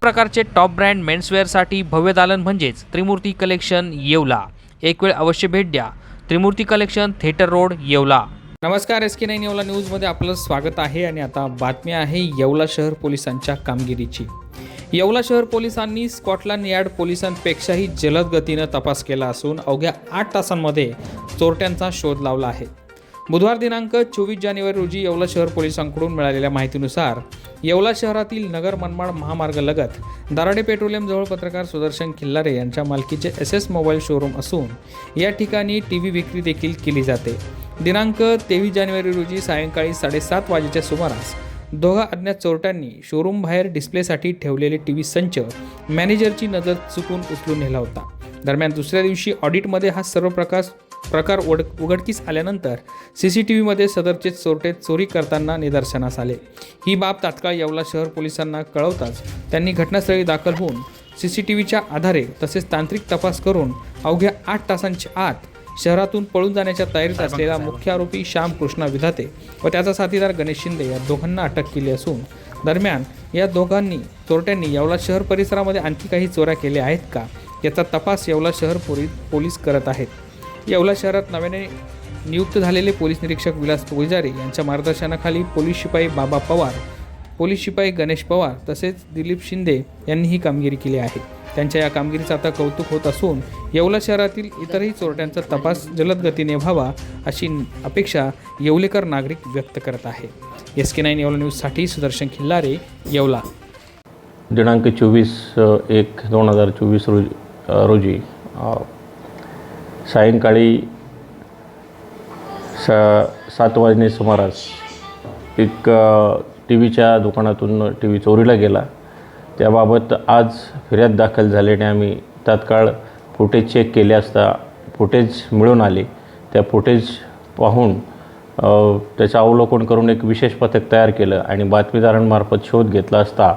प्रकारचे top brand मेन्सवेअरसाठी भव्य दालन म्हणजेच त्रिमूर्ती कलेक्शन येवला. एक वेळ अवश्य भेट द्या. Trimurti collection theatre road Yeola. नमस्कार एस के नाईन येवला न्यूजमध्ये आपलं स्वागत आहे आणि आता बातमी आहे येवला शहर पोलिसांच्या कामगिरीची. येवला शहर पोलिसांनी स्कॉटलंड यार्ड पोलिसांपेक्षाही जलद गतीनं तपास केला असून अवघ्या आठ तासांमध्ये चोरट्यांचा शोध लावला आहे. बुधवार दिनांक चोवीस जानेवारी रोजी येवला शहर पोलिसांकडून मिळालेल्या माहितीनुसार येवला शहरातील नगर मनमाड महामार्ग लगत दाराडे पेट्रोलियमजवळ पत्रकार सुदर्शन खिल्लारे यांच्या मालकीचे एस एस मोबाईल शोरूम असून या ठिकाणी टी व्ही विक्री देखील केली जाते. दिनांक तेवीस जानेवारी रोजी सायंकाळी साडेसात वाजेच्या सुमारास दोघा अज्ञात चोरट्यांनी शोरूम बाहेर डिस्प्लेसाठी ठेवलेले टी व्ही संच मॅनेजरची नजर चुकून उचलून नेला होता. दरम्यान दुसऱ्या दिवशी ऑडिटमध्ये हा सर्व प्रकार प्रकार उड उघडकीस आल्यानंतर सी सी टी व्हीमध्ये सदरचे चोरटे चोरी करताना निदर्शनास आले. ही बाब तात्काळ येवला शहर पोलिसांना कळवताच त्यांनी घटनास्थळी दाखल होऊन सी सी टी व्हीच्या आधारे तसेच तांत्रिक तपास करून अवघ्या आठ तासांच्या आत शहरातून पळून जाण्याच्या तयारीत असलेला मुख्य आरोपी श्याम कृष्णा विधाते व त्याचा साथीदार गणेश शिंदे या दोघांना अटक केली असून दरम्यान या दोघांनी चोरट्यांनी येवला शहर परिसरामध्ये आणखी काही चोऱ्या केल्या आहेत का? याचा तपास येवला शहर पोलीस पोलीस करत आहेत. येवला शहरात नव्याने नियुक्त झालेले पोलीस निरीक्षक विलास पुजारी यांच्या मार्गदर्शनाखाली पोलीस शिपाई बाबा पवार पोलीस शिपाई गणेश पवार तसेच दिलीप शिंदे यांनी ही कामगिरी केली आहे. त्यांच्या या कामगिरीचं आता कौतुक होत असून येवला शहरातील इतरही चोरट्यांचा तपास जलद गतीने व्हावा अशी अपेक्षा येवलेकर नागरिक व्यक्त करत आहे. एस के नाईन येवला न्यूजसाठी सुदर्शन खिल्लारे येवला. दिनांक चोवीस एक दोन हजार चोवीस रोजी रोजी सायंकाळी सा सात वाजणे सुमारास एक टी व्हीच्या दुकानातून टी व्ही चोरीला गेला. त्याबाबत आज फिर्याद दाखल झाल्याने आम्ही तात्काळ फुटेज चेक केले असता फुटेज मिळून आले. त्या फुटेज पाहून त्याचं अवलोकन करून एक विशेष पथक तयार केलं आणि बातमीदारांमार्फत शोध घेतला असता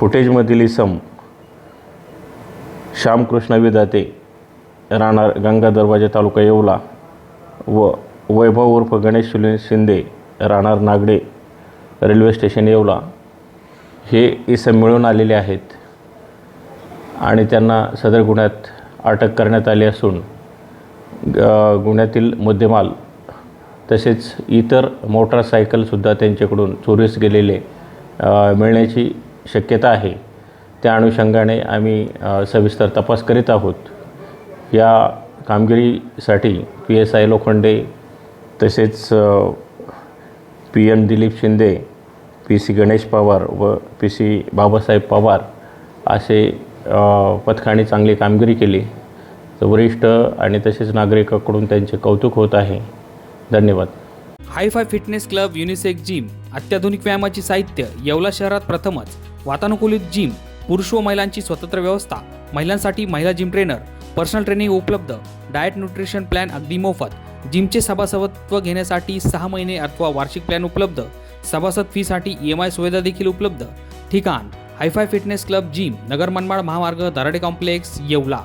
फुटेजमधील इसम श्यामकृष्ण विदाते राहणार गंगा दरवाजा तालुका येवला व वैभव उर्फ गणेश शिंदे राहणार नागडे रेल्वे स्टेशन येवला. हे इसम मिळून आलेले आहेत आणि त्यांना सदर गुन्ह्यात अटक करण्यात आली असून ग- गुन्ह्यातील मुद्देमाल तसेच इतर मोटारसायकलसुद्धा त्यांच्याकडून चोरीस गेलेले मिळण्याची शक्यता आहे. त्या अनुषंगाने आम्ही सविस्तर तपास करीत आहोत. या कामगिरीसाठी पी एस आय लोखंडे तसेच P M Dilip Shinde P C Ganesh Pawar व पी सी बाबासाहेब पवार असे पथकाने चांगली कामगिरी केली. तर वरिष्ठ आणि तसेच नागरिकाकडून त्यांचे कौतुक होत आहे. धन्यवाद. Hi fi fitness club unisex gym अत्याधुनिक व्यायामाची साहित्य येवला शहरात प्रथमच वातानुकूलित जिम पुरुष व महिलांची स्वतंत्र व्यवस्था महिलांसाठी महिला जिम ट्रेनर पर्सनल ट्रेनिंग उपलब्ध डाएट न्यूट्रिशन प्लॅन अगदी मोफत जिमचे सभासदत्व घेण्यासाठी सहा महिने अथवा वार्षिक प्लॅन उपलब्ध सभासद फीसाठी ई एम आय सुविधा देखील उपलब्ध. ठिकाण hi fi fitness club gym Nagar Manmad महामार्ग दराडे कॉम्प्लेक्स येवला.